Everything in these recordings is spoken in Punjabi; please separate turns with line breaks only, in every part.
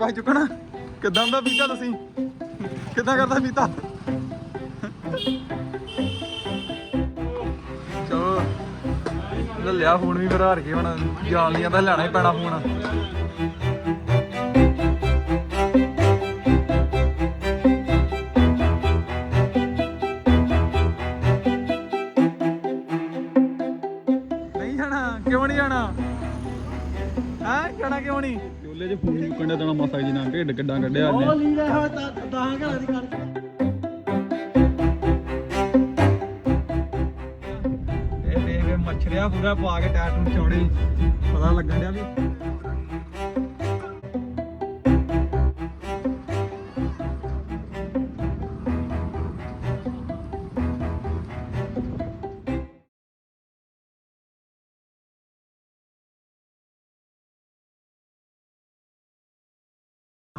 ਲਗਾ ਚੁੱਕਣਾ। ਕਿਦਾਂ ਦਾ ਪੀਤਾ ਤੁਸੀਂ? ਕਿਦਾਂ ਕਰਦਾ ਪੀਤਾ ਚਲੋ ਲੈ ਲਿਆ ਫੋਨ ਵੀ ਫਿਰ ਹਾਰ ਕੇ ਹੁਣ। ਜਾਣ ਲੀਆਂ ਤਾਂ ਲੈਣਾ ਹੀ ਪੈਣਾ ਫੋਨ। ਨਹੀਂ ਜਾਣਾ, ਕਿਉਂ ਨਹੀਂ ਜਾਣਾ? ਹਾਂ, ਜਾਣਾ ਕਿਉਂ ਨਹੀਂ? ਚੋਲੇ 'ਚ ਫੋਨ ਚੁੱਕਣ ਦਾ ਮਾਸਾ ਜੀ ਨਾਲ ਢਿੱਡ ਕਿੱਦਾਂ ਕੱਢਿਆ ਉਹਨੇ
ਲੀੜਾ ਹੋਇਆ ਤਾਂ 10 ਘਰਾਂ ਦੀ ਕਰ
ਇਹ ਕੇ ਮੱਛਰਿਆ ਪੂਰਾ ਪਾ ਕੇ ਟੈਟੂ ਚੌੜੇ ਪਤਾ ਲੱਗਣ ਡਿਆ ਵੀ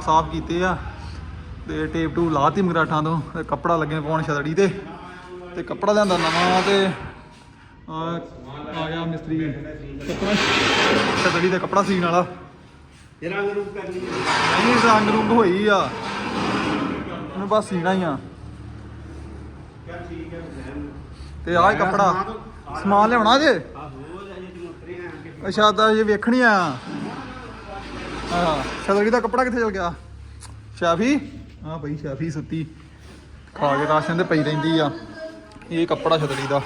ਸਾਫ਼ ਕੀਤੇ ਆ ਤੇ ਟੇਪ ਟੂ ਲਾਤੀ ਮਗਰਾਠਾਂ ਤੋਂ ਤੇ ਕੱਪੜਾ ਲੱਗੇ ਪਾਉਣ ਛਤੜੀ ਤੇ ਤੇ ਕੱਪੜਾ ਲਿਆਂਦਾ ਨਵਾਂ ਤੇ ਆ ਗਿਆ ਮਿਸਤਰੀ ਕੱਪੜਾ ਛਤੜੀ ਤੇ ਕੱਪੜਾ ਸੀਨ ਵਾਲਾ।
ਇਹ ਰੰਗ ਰੂਪ ਕਰਨੀ
ਨਹੀਂ ਰੰਗ ਰੁੰਗ ਹੋਈ ਆ। ਉਹਨੂੰ ਬਸ ਸੀਣਾ ਹੀ ਆ। ਤੇ ਆਹ ਕੱਪੜਾ। ਸਮਾਨ ਲਿਆਉਣਾ ਜੇ? ਅੱਛਾ ਤਾਂ ਇਹ ਵੇਖਣੀ ਆ। ਹਾਂ। ਛਤੜੀ ਦਾ ਕੱਪੜਾ ਕਿੱਥੇ ਚਲ ਗਿਆ? ਸ਼ਾਫੀ? ਹਾਂ ਬਈ ਸ਼ਾਫੀ ਸੁੱਤੀ। ਖਾ ਕੇ ਰਾਸ਼ਨ ਤੇ ਪਈ ਰਹਿੰਦੀ ਆ। ਇਹ ਕੱਪੜਾ ਛਤੜੀ ਦਾ।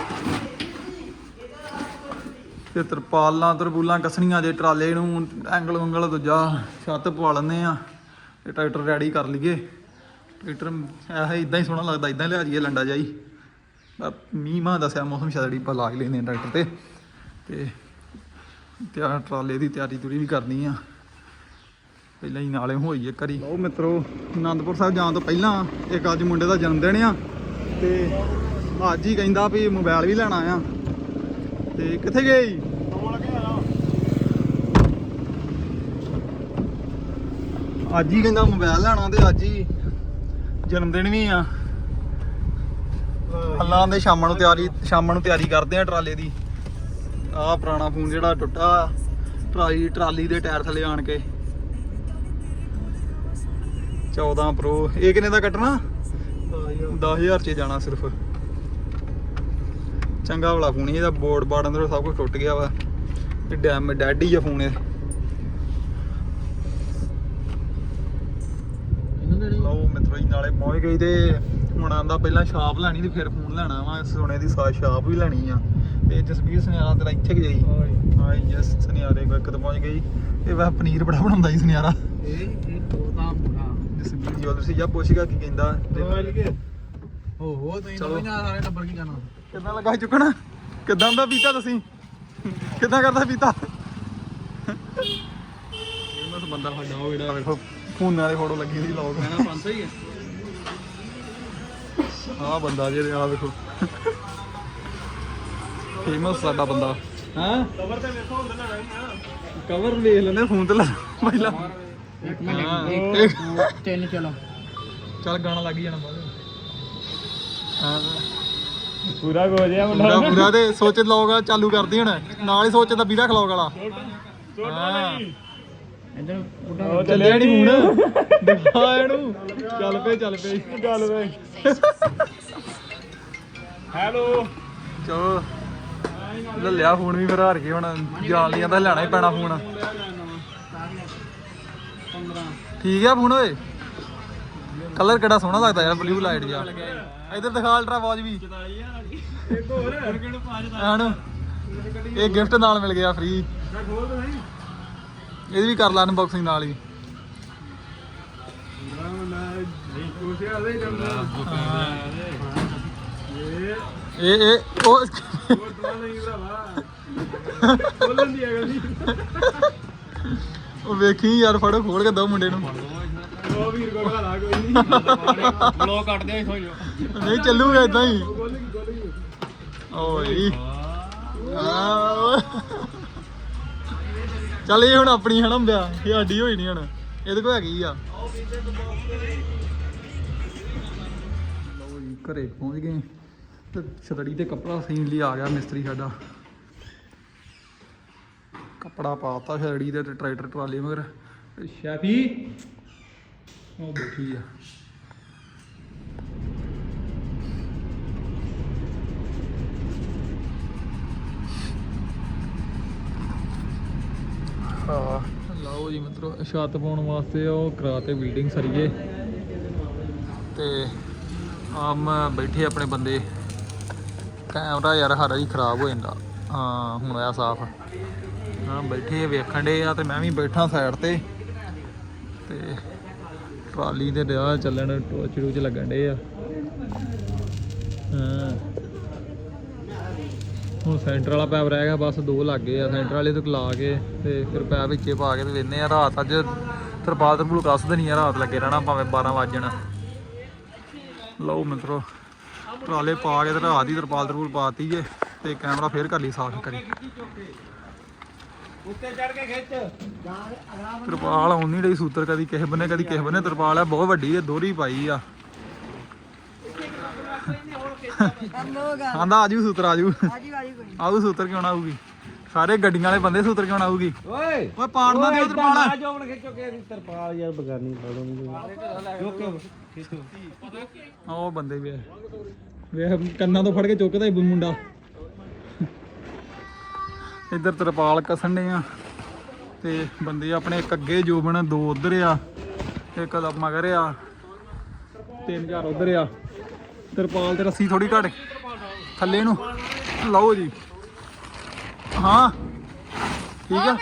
ਤੇ ਤਰਪਾਲਾਂ ਤਰਬੂਲਾਂ ਕਸਣੀਆਂ ਜੇ ਟਰਾਲੇ ਨੂੰ ਐਂਗਲ ਉਂਗਲ ਦੂਜਾ ਛੱਤ ਪਵਾ ਲੈਂਦੇ ਆ। ਤੇ ਟਰੈਕਟਰ ਰੈਡੀ ਕਰ ਲਈਏ। ਟਰੈਕਟਰ ਇਹ ਇਦਾਂ ਹੀ ਸੋਹਣਾ ਲੱਗਦਾ ਇਦਾਂ ਲਿਆ ਜੀਏ ਲੰਡਾ ਜਾਈ। ਮੀਂਹ ਮਾਂ ਦੱਸਿਆ ਮੌਸਮ ਛਤੜੀ ਪਾ ਲਾ ਹੀ ਲੈਂਦੇ ਆ ਟਰੈਕਟਰ ਤੇ। ਤੇ ਤਿਆਰ ਟਰਾਲੇ ਦੀ ਤਿਆਰੀ ਤੁਰੀ ਵੀ ਕਰਨੀ ਆ। ਪਹਿਲਾਂ ਹੀ ਨਾਲੇ ਹੋਈਏ ਕਰੀ ਲਓ ਮਿੱਤਰੋ ਆਨੰਦਪੁਰ ਸਾਹਿਬ ਜਾਣ ਤੋਂ ਪਹਿਲਾਂ ਇੱਕ ਅੱਜ ਮੁੰਡੇ ਦਾ ਜਨਮ ਦਿਨ ਆ ਤੇ ਅੱਜ ਹੀ ਕਹਿੰਦਾ ਵੀ ਮੋਬਾਈਲ ਵੀ ਲੈਣਾ ਆ ਤੇ ਕਿੱਥੇ ਗਏ ਜੀ? ਅੱਜ ਹੀ ਕਹਿੰਦਾ ਮੋਬਾਈਲ ਲੈਣਾ ਤੇ ਅੱਜ ਹੀ ਜਨਮ ਦਿਨ ਵੀ ਆ। ਅੱਲਾਂ ਦੇ ਸ਼ਾਮਾਂ ਨੂੰ ਤਿਆਰੀ ਸ਼ਾਮਾਂ ਨੂੰ ਤਿਆਰੀ ਕਰਦੇ ਆ ਟਰਾਲੇ ਦੀ। ਆਹ ਪੁਰਾਣਾ ਫੋਨ ਜਿਹੜਾ ਟੁੱਟਾ, ਟਰਾਲੀ ਟਰਾਲੀ ਦੇ ਟਾਇਰ ਥੱਲੇ ਆਣ ਕੇ। 14 ਪ੍ਰੋ ਇਹ ਕਿੰਨੇ ਦਾ ਕੱਟਣਾ? 10000 ਚ ਜਾਣਾ ਸਿਰਫ। ਚੰਗਾ ਵਾਲਾ ਫੋਨ ਇਹਦਾ ਬੋਰਡ ਬਾੜ ਅੰਦਰੋਂ ਸਭ ਕੁਝ ਟੁੱਟ ਗਿਆ ਵਾ। ਤੇ ਡੈਮ ਡੈਡੀ ਆ ਫੋਨ ਇਹ। ਲਓ ਮਿੱਤਰੋ ਜੀ ਨਾਲੇ ਪਹੁੰਚ ਗਈ ਤੇ ਹੁਣ ਆਂਦਾ ਪਹਿਲਾਂ ਸ਼ਾਪ ਲੈਣੀ ਤੇ ਫਿਰ ਫੋਨ ਲੈਣਾ ਵਾ। ਸੋਨੇ ਦੀ ਸਾ ਸ਼ਾਪ ਵੀ ਲੈਣੀ ਆ। ਤੇ ਜਸਵੀਰ ਸੁਨਿਆਰਾ ਤੇਰਾ ਇੱਥੇ ਕਿ ਜਾਈ? ਹਾਂ ਯਸ ਸੁਨਿਆਰੇ ਕੋ ਇੱਕ ਤਾਂ ਪਹੁੰਚ ਗਈ। ਇਹ ਵਾ ਪਨੀਰ ਬੜਾ ਬਣਾਉਂਦਾ ਸੁਨਿਆਰਾ।
ਤਾਂ
ਜਸਵੀਰ ਜਵਲਰ ਸੀ ਜਾਂ ਪੁੱਛਗਾ ਕੀ ਕਹਿੰਦਾ।
ਹੋ ਹੋ ਤੁਸੀਂ
ਚਲੋ।
ਨਾ ਸਾਰੇ ਟੱਬਰ ਕੀ ਜਾਣਾ
ਕਿੱਦਾਂ ਲੱਗਾ ਚੁੱਕਣਾ? ਕਿੱਦਾਂ ਦਾ ਪੀਤਾ ਤੁਸੀਂ? ਕਿੱਦਾਂ ਕਰਦਾ ਪੀਤਾ? ਇਹਨਾਂ ਤੋਂ ਬੰਦਾ ਸਾਡਾ ਉਹ ਜਿਹੜਾ ਵੇਖੋ ਫੋਨਾਂ ਦੇ ਫੋਟੋ ਲੱਗੀ ਸੀ ਲੋਕ।
ਮੈਂ 500 ਹੀ ਹੈ
ਆਹ ਬੰਦਾ ਜਿਹੜੇ ਆ ਵੇਖੋ ਫੇਮਸ ਸਾਡਾ ਬੰਦਾ। ਹਾਂ?
ਕਵਰ ਤੇ ਵੇਖੋ ਹੁੰਦਾ ਹੀ
ਕਵਰ ਵੇਖ ਲੈਨੇ ਫੋਨ ਤੇ ਲਾ ਪਹਿਲਾਂ।
ਇੱਕ
ਹਾਂ।
ਇੱਕ ਦੋ, ਤਿੰਨ ਚਲੋ।
ਚੱਲ ਗਾਣਾ ਲੱਗ ਹੀ ਜਾਣਾ ਬਾਅਦ ਹਾਂ।
ਪੂਰਾ ਗੋ ਜਿਆ
ਪੂਰਾ ਪੂਰਾ ਤੇ ਸੋਚ ਲੋਕ ਚਾਲੂ ਕਰਦੀ ਹੁਣ। ਨਾਲ ਹੀ ਸੋਚ ਦਾ ਵੀਰਾ ਖਲੋਕ ਵਾਲਾ। ਹਾਂ।
ਇਧਰ ਬੁੱਢਾ
ਚੱਲਿਆ ਨਹੀਂ ਹੁਣ ਦਿਖਾ ਇਹਨੂੰ। ਚੱਲ ਪਏ ਚੱਲ ਪਏ। ਚੱਲ ਪਏ
ਹੈਲੋ।
ਚਲੋ। ਲੈ ਲਿਆ ਫੋਨ ਵੀ ਫਿਰ ਹਾਰ ਕੇ ਹੁਣ। ਜਾਣ ਲੀਆਂ ਤਾਂ ਲੈਣਾ ਹੀ ਪੈਣਾ ਫੋਨ।
15
ਠੀਕ ਆ ਫੋਨ ਓਏ? ਕਲਰ ਕਿਹੜਾ ਸੋਹਣਾ ਲੱਗਦਾ ਯਾਰ ਬਲੂ ਲਾਈਟ ਜਿਹਾ। ਇਧਰ ਦਿਖਾ ਅਲਟਰਾ ਵਾਚ ਵੀ।
ਇੱਕ ਹੋਰ ਕਿਹੜਾ ਪਾਜ
ਹਣ ਇਹ ਗਿਫਟ ਨਾਲ ਮਿਲ ਗਿਆ ਫ੍ਰੀ ਇਹਦੀ ਵੀ ਕਰ ਲਾ ਅਨਬਾਕਸਿੰਗ ਨਾਲ ਹੀ।
ਇਹ
ਇਹ, ਉਹ
ਉਹ ਦੀ ਅਗਲ ਨਹੀਂ
ਉਹ ਵੇਖੀ ਯਾਰ ਫੜੋ ਖੋਲ ਕੇ ਦੋ ਮੁੰਡੇ ਨੂੰ।
ਉਹ ਵੀਰ ਕੋਲ ਘਾਲਾ ਕੋਈ ਨਹੀਂ ਬਲੌਗ ਕੱਟ ਦੇ ਇਥੋਂ ਜੋ
ਨਹੀਂ ਚੱਲੂਗਾ ਇਦਾਂ ਹੀ। ਓਏ। ਚੱਲ ਇਹ ਹੁਣ ਆਪਣੀ ਹਨਾ ਬਿਆ ਇਹ ਸਾਡੀ ਹੋਈ ਨਹੀਂ ਹੁਣ। ਇਹਦੇ ਕੋਲ ਹੈਗੀ ਆ। ਘਰੇ ਪਹੁੰਚ ਗਏ। ਤੇ ਛਤੜੀ ਤੇ ਕੱਪੜਾ ਸੀਨ ਲਈ ਆ ਗਿਆ ਮਿਸਤਰੀ ਸਾਡਾ। ਕੱਪੜਾ ਪਾਤਾ ਛਤੜੀ ਦੇ ਤੇ ਟਰੈਕਟਰ ਟਰਾਲੀ ਮਗਰ। ਤੇ ਸ਼ੈਫੀ, ਉਹ ਬੈਠੀ ਆ। ਹਾਂ, ਲਓ ਜੀ ਮਿੱਤਰੋ, ਛੱਤ ਪਾਉਣ ਵਾਸਤੇ ਉਹ ਕਰਾਤੇ ਬਿਲਡਿੰਗ ਸਰੀਏ। ਤੇ ਆਮ ਬੈਠੇ ਆਪਣੇ ਬੰਦੇ। ਕੈਮਰਾ ਯਾਰ ਹਰ ਹੀ ਖਰਾਬ ਹੋ ਜਾਂਦਾ। ਹਾਂ, ਹੁਣ ਆਇਆ ਸਾਫ਼। ਹਾਂ, ਬੈਠੇ ਵੇਖਣ ਦੇ ਆ ਤੇ ਮੈਂ ਵੀ ਬੈਠਾ ਸਾਈਡ ਤੇ। ਤੇ ਟਰਾਲੀ ਦੇ ਡਿਆ ਚੱਲਣ, ਟੋਚ ਰੂਚ ਲੱਗਣ ਡੇ ਆ। ਹਾਂ। ਹੁਣ ਸੈਂਟਰ ਵਾਲਾ ਪੈਪ ਰਹਿ ਗਿਆ, ਬਸ ਦੋ ਲੱਗ ਗਏ ਆ। ਸੈਂਟਰ ਵਾਲੇ ਤੋਂ ਲਾ ਕੇ ਤੇ ਫਿਰ ਪੈਪ ਵਿੱਚੇ ਪਾ ਕੇ ਤੇ ਵੇਨੇ ਆ, ਰਾਤ ਅੱਜ ਤਰਪਾਲ ਤਰਪੂਲ ਕੱਸ ਦੇਣੀ ਆ, ਰਾਤ ਲੱਗੇ ਰਹਿਣਾ ਭਾਵੇਂ 12 ਵਜਣ ਲਓ ਮਿੱਤਰੋ, ਟਰਾਲੇ ਪਾ ਕੇ ਤੇ ਰਾਤ ਦੀ ਤਰਪਾਲ ਤਰਪੂਲ ਪਾਤੀ ਏ ਤੇ ਕੈਮਰਾ ਫੇਰ ਕਰ ਲਈ ਸਾਫ਼ ਕਰੀ।
ਉੱਤੇ ਚੜ ਕੇ ਖਿੱਚ।
ਤਰਪਾਲ ਆਉਣੀ ਰਹੀ ਸੂਤਰ ਕਦੀ ਕਿਸੇ ਬੰਨੇ ਕਦੀ ਕਿਸੇ ਬੰਨੇ। ਤਰਪਾਲ ਆ ਬਹੁਤ ਵੱਡੀ ਏ ਦੋਹਰੀ ਪਾਈ ਆ। ਆਂਦਾ ਆਜੂ ਸੂਤਰ ਆਜੂ ਆਜੂ ਸੂਤਰ ਕਿਉਂ ਨਾ ਆਊਗੀ? ਸਾਰੇ ਗੱਡੀਆਂ ਵਾਲੇ ਬੰਦੇ ਸੂਤਰ ਕਿਉਂ ਨਾ ਆਊਗੀ?
ਓਏ।
ਓਏ ਪਾੜਨਾ ਦੇ ਤਰਪਾਲ
ਆ ਜੋਬਨ ਖਿੱਚੋ ਕੇ ਤਰਪਾਲ ਯਾਰ ਬਗਾਨੀ
ਆ ਉਹ ਬੰਦੇ ਵੀ ਆ। ਵੇਖ ਕੰਨਾਂ ਤੋਂ ਫੜ ਕੇ ਚੁੱਕਦਾ ਹੀ ਮੁੰਡਾ। ਇੱਧਰ ਤਰਪਾਲ ਕੱਸਣ ਆ। ਤੇ ਬੰਦੇ ਆਪਣੇ ਇੱਕ ਅੱਗੇ ਜੋਬਨ, ਦੋ ਉਧਰ ਆ, ਇੱਕ ਦਾ ਮਗਰ ਆ, ਤਿੰਨ ਚਾਰ ਉਧਰ ਆ। ਤਰਪਾਲ ਤੇ ਰੱਸੀ ਥੋੜੀ ਘੜ ਥੱਲੇ ਨੂੰ। ਲਓ ਜੀ। ਹਾਂ। ਠੀਕ ਆ?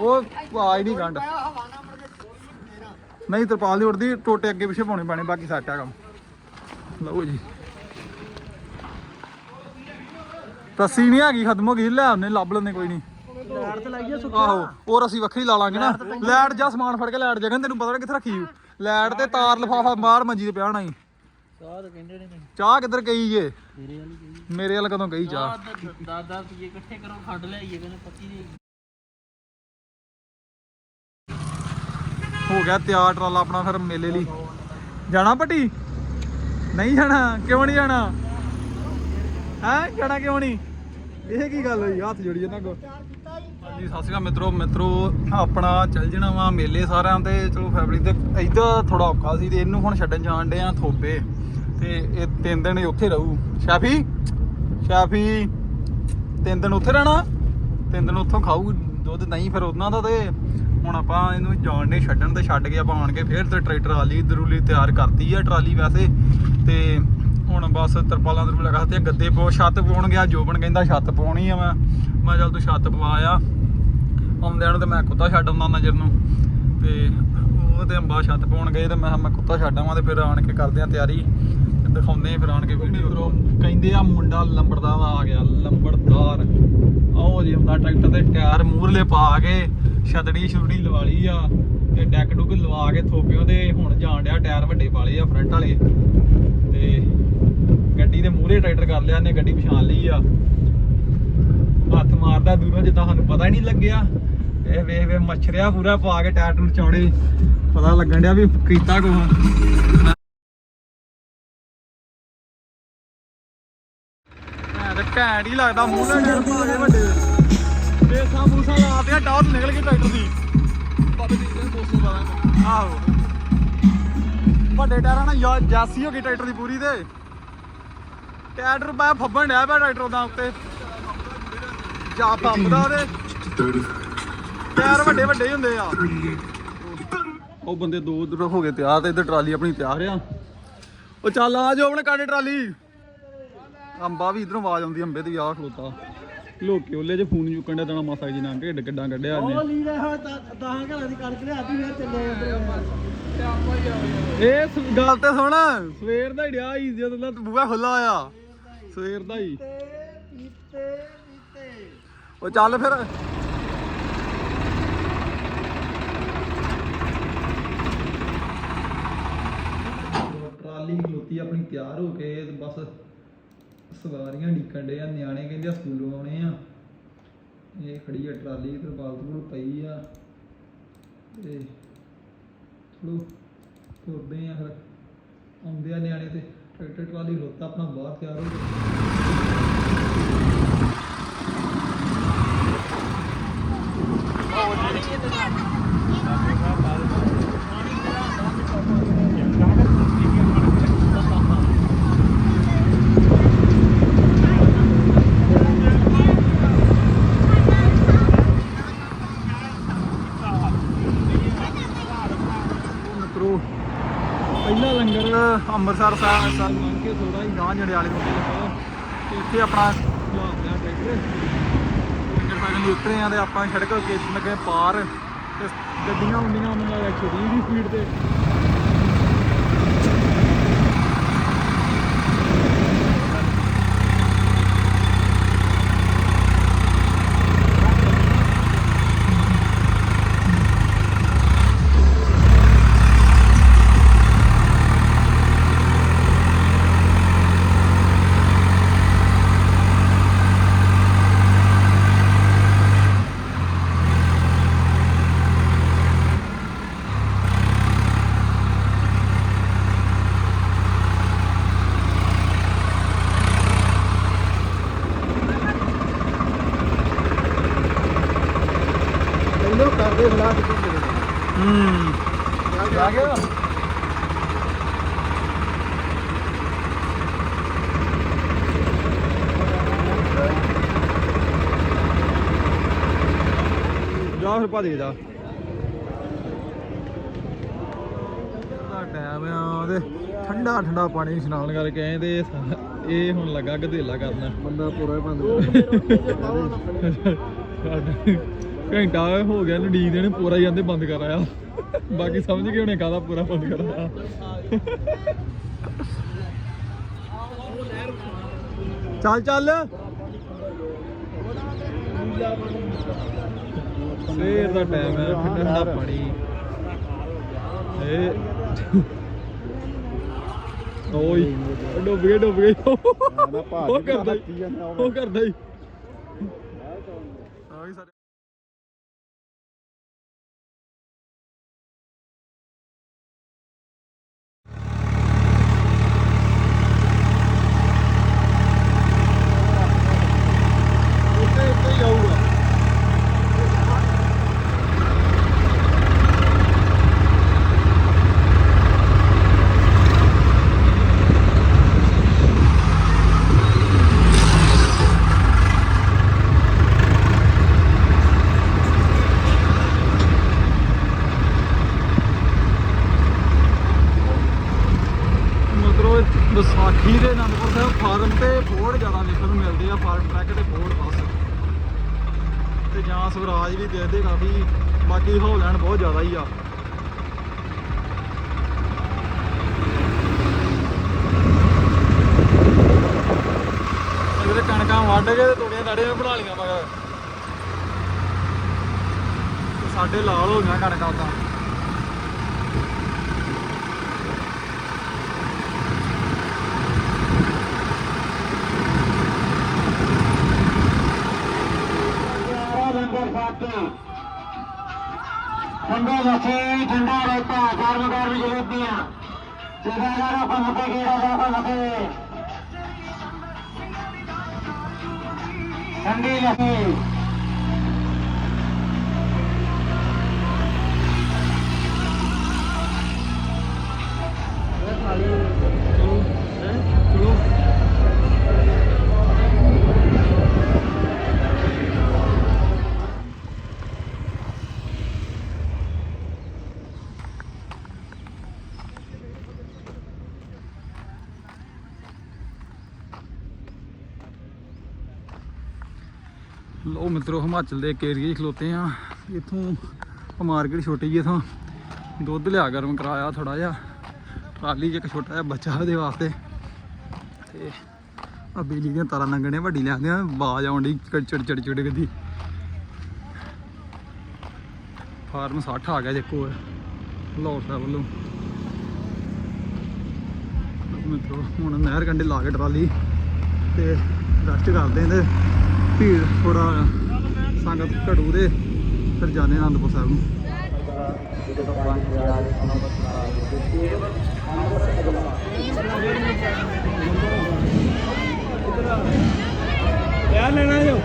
ਉਹ ਆਵਾਜ਼ ਨਹੀਂ ਗੰਢ। ਨਹੀਂ, ਤਰਪਾਲ ਦੀ ਉੜਦੀ, ਟੋਟੇ ਅੱਗੇ ਪਿੱਛੇ ਪਾਉਣੇ ਪੈਣੇ, ਬਾਕੀ ਸੈੱਟ ਕੰਮ। ਲਓ ਜੀ। ਰੱਸੀ ਨਹੀਂ ਹੈਗੀ ਖਤਮ ਹੋ ਗਈ ਲੈ ਆਉਨੇ ਲੱਭ ਲੈਂਦੇ ਕੋਈ ਨਹੀਂ।
ਲੈਟ ਤੇ ਲਾਈਏ
ਆਹੋ ਉਹ ਰੱਸੀ ਵੱਖਰੀ ਲਾ ਲਾਂਗੇ ਨਾ। ਲੈਟ ਜਾਂ ਸਮਾਨ ਫੜ ਕੇ ਲੈਟ ਜਗਨ ਤੈਨੂੰ ਪਤਾ ਕਿੱਥੇ ਰੱਖੀ। ਲੈਟ ਤੇ ਤਾਰ ਲਫਾਫਾ ਮਾਰ ਮੰਜੀ ਤੇ ਪਿਆ ਹੋਣਾ ਈ
ਸਾਧ ਕਹਿੰਦੇ ਨੇ
ਚਾਹ ਕਿੱਧਰ ਗਈ
ਗਈ
ਮੇਰੇ ਵੱਲ ਕਦੋਂ ਗਈ ਚਾਹ?
ਦਾਦਾ ਪੀਏ ਇਕੱਠੇ ਕਰੋ ਖੱਡ ਲਿਆਈਏ ਕਹਿੰਦੇ ਪੱਤੀ ਦੇ
ਹੋ ਗਿਆ ਤਿਆਰ ਟਰਾਲਾ ਆਪਣਾ ਫਿਰ ਮੇਲੇ ਲਈ। ਜਾਣਾ ਪੱਟੀ? ਨਹੀਂ ਜਾਣਾ ਕਿਉਂ ਨਹੀਂ ਜਾਣਾ? ਹੈ? ਜਾਣਾ ਕਿਉਂ ਨਹੀਂ ਇਹ ਕੀ ਗੱਲ ਹੋਈ? ਹੱਥ ਜੋੜੀ ਇਹਨਾਂ ਕੋ ਹਾਂਜੀ, ਸਤਿ ਸ਼੍ਰੀ ਅਕਾਲ ਮਿੱਤਰੋ। ਮਿੱਤਰੋ, ਆਪਣਾ ਚੱਲ ਜਣਾ ਵਾ ਮੇਲੇ ਸਾਰਿਆਂ ਤੇ। ਚਲੋ, ਫੈਮਿਲੀ ਤੇ ਇੱਧਰ ਥੋੜਾ ਔਖਾ ਸੀ ਤੇ ਇਹਨੂੰ ਹੁਣ ਛੱਡਣ ਜਾਣ ਡੇ ਆ ਥੋਪੇ ਤੇ ਇਹ ਤਿੰਨ ਦਿਨ ਉੱਥੇ ਰਹੂ। ਸ਼ਾਫੀ? ਸ਼ਾਫੀ, ਤਿੰਨ ਦਿਨ ਉੱਥੇ ਰਹਿਣਾ। ਤਿੰਨ ਦਿਨ ਉੱਥੋਂ ਖਾਊ ਦੁੱਧ ਨਹੀਂ ਫਿਰ ਉਹਨਾਂ ਦਾ ਤੇ। ਹੁਣ ਆਪਾਂ ਇਹਨੂੰ ਜਾਣ ਨੇ ਛੱਡਣ ਤੇ ਛੱਡ ਕੇ ਆਪਾਂ ਆਣ ਕੇ ਫੇਰ ਤੇ ਟਰੈਕਟਰ ਆਲੀ ਦਰੂਲੀ ਤਿਆਰ ਕਰਤੀ ਆ ਟਰਾਲੀ ਵੈਸੇ। ਤੇ ਹੁਣ ਬਸ ਤਰਪਾਲਾਂ ਤਰਪਾਲਾਂ ਲਗਾਤੇ ਗੱਦੇ ਪੋ ਛੱਤ ਪਾਉਣ ਗਿਆ ਜੋਬਨ ਕਹਿੰਦਾ ਛੱਤ ਪਾਉਣੀ ਆ ਮੈਂ। ਮੈਂ ਚੱਲ ਤੂੰ ਛੱਤ ਪਵਾ ਆ। ਆਉਂਦਿਆਂ ਨੂੰ ਤੇ ਮੈਂ ਕੁੱਤਾ ਛੱਡ ਆਉਂਦਾ ਨਜ਼ਰ ਨੂੰ। ਤੇ ਉਹ ਤੇ ਅੰਬਾ ਛੱਤ ਪਾਉਣ ਗਏ ਤੇ ਮੈਂ ਮੈਂ ਕੁੱਤਾ ਛੱਡ ਆਵਾਂ ਤੇ ਫਿਰ ਆਣ ਕੇ ਕਰਦੇ ਆ ਤਿਆਰੀ। ਦਿਖਾਉਂਦੇ ਆ ਫਿਰ ਆਣ ਕੇ ਵੀਡੀਓ ਕਹਿੰਦੇ ਆ ਮੁੰਡਾ ਲੰਬੜਦਾਰ ਆ ਗਿਆ ਲੰਬੜਦਾਰ। ਆਓ ਜੀ ਹੁੰਦਾ ਟਰੈਕਟਰ ਦੇ ਟਾਇਰ ਮੂਰਲੇ ਪਾ ਕੇ ਛਤੜੀ ਛੁੜੀ ਲਵਾ ਲਈ ਆ ਤੇ ਡੈਕ ਡੁੱਕ ਲਵਾ ਕੇ ਥੋਪਿਓ ਤੇ ਹੁਣ ਜਾਣ ਡਿਆ ਟਾਇਰ ਵੱਡੇ ਪਾਲੇ ਆ ਫਰੰਟ ਵਾਲੇ। ਤੇ ਗੱਡੀ ਦੇ ਮੂਹਰੇ ਟਰੈਕਟਰ ਕਰ ਲਿਆ ਨੇ ਗੱਡੀ ਪਛਾਣ ਲਈ ਆ। ਹੱਥ ਮਾਰਦਾ ਦੂਰੋਂ, ਜਿੱਦਾਂ ਸਾਨੂੰ ਪਤਾ ਹੀ ਨਹੀਂ ਲੱਗਿਆ। ਇਹ ਵੇਖ ਵੇ ਮੱਛਰਿਆ ਪੂਰਾ ਪਾ ਕੇ ਟਾਇਰ ਟੂਰ ਚੌੜੇ। ਪਤਾ ਲੱਗਣ ਡਿਆ ਵੀ ਕੀਤਾ ਕੋਹ ਘੈਂਟ ਹੀ ਲੱਗਦਾ, ਮੂੰਹ ਨਾਲ ਟਾਇਰ ਪਾ ਕੇ ਵੱਡੇ। ਬੇਸਾ ਮੂਸਾ ਲਾਤਿਆ ਟੌਰ ਨਿਕਲ ਗਈ ਟਰੈਕਟਰ ਦੀ। ਬਾਬੇ ਦੀ ਇਹ 200 ਦਾ ਆਹੋ। ਵੱਡੇ ਟਾਇਰਾਂ ਨਾਲ ਜਾਸੀ ਹੋ ਗਈ ਟਰੈਕਟਰ ਦੀ ਪੂਰੀ ਤੇ। ਟਾਇਰ ਰੁਪਇਆ ਫੱਬਣ ਡਿਆ ਪਿਆ ਟਰੈਕਟਰ ਦਾ ਉੱਤੇ। ਜਾ ਫੱਬਦਾ ਉਹਦੇ। ਟਾਇਰ ਵੱਡੇ ਵੱਡੇ ਹੀ ਹੁੰਦੇ ਆ। ਉਹ ਬੰਦੇ ਦੋ ਉਧਰ ਹੋ ਗਏ ਤਿਆਰ ਤੇ ਇੱਧਰ ਟਰਾਲੀ ਆਪਣੀ ਤਿਆਰ ਆ। ਉਹ ਚੱਲ ਆ ਜਾਓ ਆਪਣੇ ਕਾਡੇ ਟਰਾਲੀ। ਅੰਬਾ ਵੀ ਇਧਰੋਂ ਆਵਾਜ਼ ਆਉਂਦੀ ਅੰਬੇ ਦੀ ਆਹ ਖਲੋਤਾ। ਲੋਕੇ ਉਹਲੇ ਚ ਫੋਨ ਚੁੱਕਣ ਦਾ ਦੇਣਾ ਮਾਸਾ ਜੀ ਨਾਲ ਢਿੱਡ ਕਿੱਡਾਂ ਕੱਢਿਆ ਇਹਨੇ।
ਲੀੜਾ ਹੋ ਤਾਂ ਤਾਂ ਘਰਾਂ ਦੀ ਕਣਕ ਲਿਆਤੀ ਫਿਰ ਚੱਲੇ
ਇਹ ਗੱਲ ਤੇ ਸੁਣ ਸਵੇਰ ਦਾ ਹੀ ਡਿਆ ਸੀ ਜਦੋਂ ਦਾ ਬੂਹਾ ਖੁੱਲਾ ਆ ਸਵੇਰ ਦਾ ਹੀ। ਉਹ ਚੱਲ ਫਿਰ। ਟਰਾਲੀ ਖਲੋਤੀ ਆਪਣੀ ਤਿਆਰ ਹੋ ਕੇ ਤੇ ਬਸ ਸਵਾਰੀਆਂ ਢੀਕਣ ਡੇ ਆ। ਨਿਆਣੇ ਕਹਿੰਦੇ ਆ ਸਕੂਲੋਂ ਆਉਣੇ ਆ। ਇਹ ਖੜੀ ਆ ਟਰਾਲੀ ਤੇ ਬਾਲਤੂ ਪਈ ਆ। ਤੇ ਚਲੋ ਤੁਰਦੇ ਆ ਫਿਰ। ਆਉਂਦੇ ਆ ਨਿਆਣੇ ਤੇ। ਟਰੈਕਟਰ ਟਰਾਲੀ ਰੋਤਾ ਆਪਣਾ ਬਾਹਰ ਤਿਆਰ ਹੋ ਅੰਮ੍ਰਿਤਸਰ ਸਾਹਿਬ ਸਾਹਿਬ ਮੰਨ ਕੇ ਥੋੜਾ ਹੀ ਗਾਂ ਜੜਿਆਲੇ ਤੋਂ ਲੱਗਾ ਤੇ ਇੱਥੇ ਆਪਣਾ ਲਾਉਂਦਾ ਟਰੈਕਟਰ ਟਰੈਕਟਰ ਸਾਈਕਲ ਦੇ ਉੱਤਰੇ ਆ ਤੇ ਆਪਾਂ ਸੜਕ ਕੇ ਲੱਗੇ ਪਾਰ। ਤੇ ਗੱਡੀਆਂ ਹੁੰਦੀਆਂ ਉਹਨਾਂ ਨਾਲ 120 ਦੀ ਸਪੀਡ ਤੇ। 15000 ਰੁਪਏ ਦੇ ਦਾ ਟਾਈਮ ਆ ਉਹਦੇ ਠੰਡਾ ਠੰਡਾ ਪਾਣੀ ਇਸ਼ਨਾਨ ਕਰਕੇ ਆਏ ਤੇ ਇਹ ਹੁਣ ਲੱਗਾ ਗਧੇਲਾ ਕਰਨਾ।
ਬੰਦਾ ਪੂਰਾ ਬੰਦ
ਘੰਟਾ ਹੋ ਗਿਆ ਨਡੀਕ ਦੇ ਨੇ ਪੂਰਾ ਜਾਂਦੇ ਬੰਦ ਕਰ ਆਇਆ ਬਾਕੀ ਸਮਝ ਕੇ ਉਹਨੇ ਕਾਹਦਾ ਪੂਰਾ ਬੰਦ ਕਰ ਆਇਆ ਚੱਲ ਚੱਲ। ਸਵੇਰ ਦਾ ਟਾਈਮ ਹੈ ਠੰਡਾ ਪਾਣੀ। ਏ ਓਏ ਡੁੱਬ ਗਏ ਡੁੱਬ ਗਏ। ਉਹ ਕਰਦਾ ਹੀ ਉਹ ਕਰਦਾ ਹੀ ਆ ਗਏ ਸਾਰੇ ਉੱਤੇ ਉੱਤੇ ਹੀ ਆਊਗਾ ਮਤਲਬ ਵਿਸਾਖੀ ਦੇ ਅਨੰਦਪੁਰ ਸਾਹਿਬ, ਫਾਰਮ ਤੇ ਫੋੜ ਜ਼ਿਆਦਾ ਵੇਖਣ ਨੂੰ ਮਿਲਦੇ ਆ, ਫਾਰਮ ਟਰੱਕ ਤੇ ਫੋੜ ਬੱਸ। ਤੇ ਜਾਂ ਸਵਰਾਜ ਵੀ ਦੇਖਦੇ ਕਾਫੀ, ਬਾਕੀ ਹੌਲੈਂਡ ਬਹੁਤ ਜ਼ਿਆਦਾ ਹੀ ਆ। ਅਗਲੇ ਕਣਕਾਂ ਵੱਢ ਕੇ ਤੇ ਤੋੜੀਆਂ ਦਾੜੀਆਂ ਬਣਾ ਲੀਆਂ ਮਗਰ। ਸਾਡੇ ਲਾਲ ਹੋ ਗਿਆ ਕਣਕਾਂ ਉਦਾਂ
ਨੰਬਰ 7 ਠੰਡਾ ਲੱਸੀ ਠੰਡਾ ਰਹਿਤਾ ਗਰਮ ਗਰਮ ਜਲੇਬੀਆਂ। ਜਗਾਰਾ ਫੰਨ ਕੇ ਗੇੜਾ ਦਾ ਫੰਨ ਕੇ ਠੰਡੀ ਲੱਸੀ
ਮਿੱਤਰੋ, ਹਿਮਾਚਲ ਦੇ ਇੱਕ ਏਰੀਏ 'ਚ ਖਲੋਤੇ ਆ ਇੱਥੋਂ ਮਾਰਕੀਟ ਛੋਟੀ ਜਿਹੀ ਇਥੋਂ। ਦੁੱਧ ਲਿਆ, ਗਰਮ ਕਰਾਇਆ ਥੋੜਾ ਜਿਹਾ। ਟਰਾਲੀ 'ਚ ਇੱਕ ਛੋਟਾ ਜਿਹਾ ਬੱਚਾ ਉਹਦੇ ਵਾਸਤੇ। ਤੇ ਆ ਬਿਜਲੀ ਦੀਆਂ ਤਾਰਾਂ ਲੰਘਣੇ, ਵੱਡੀ ਲਿਆਂਦੀਆਂ ਆਵਾਜ਼ ਆਉਣ ਦੀ ਚੜ ਚੜ ਚੜ ਚੜ ਗਦੀ ਫਾਰਮ 60 ਆ ਗਿਆ ਜੇ ਇੱਕੋ ਲਾਹੌਰ ਸਾਹਿਬ ਵੱਲੋਂ। ਮਿੱਤਰੋ, ਹੁਣ ਨਹਿਰ ਕੰਢੇ ਲਾ ਕੇ ਟਰਾਲੀ। ਤੇ ਰੈਸਟ ਕਰਦੇ ਨੇ ਭੀੜ ਥੋੜਾ ਸੰਗਤ ਘਟੂ ਦੇ ਫਿਰ ਜਾਂਦੇ ਹਾਂ ਅਨੰਦਪੁਰ ਸਾਹਿਬ ਨੂੰ।
ਯਾਰ ਲੈਣਾ ਜੋ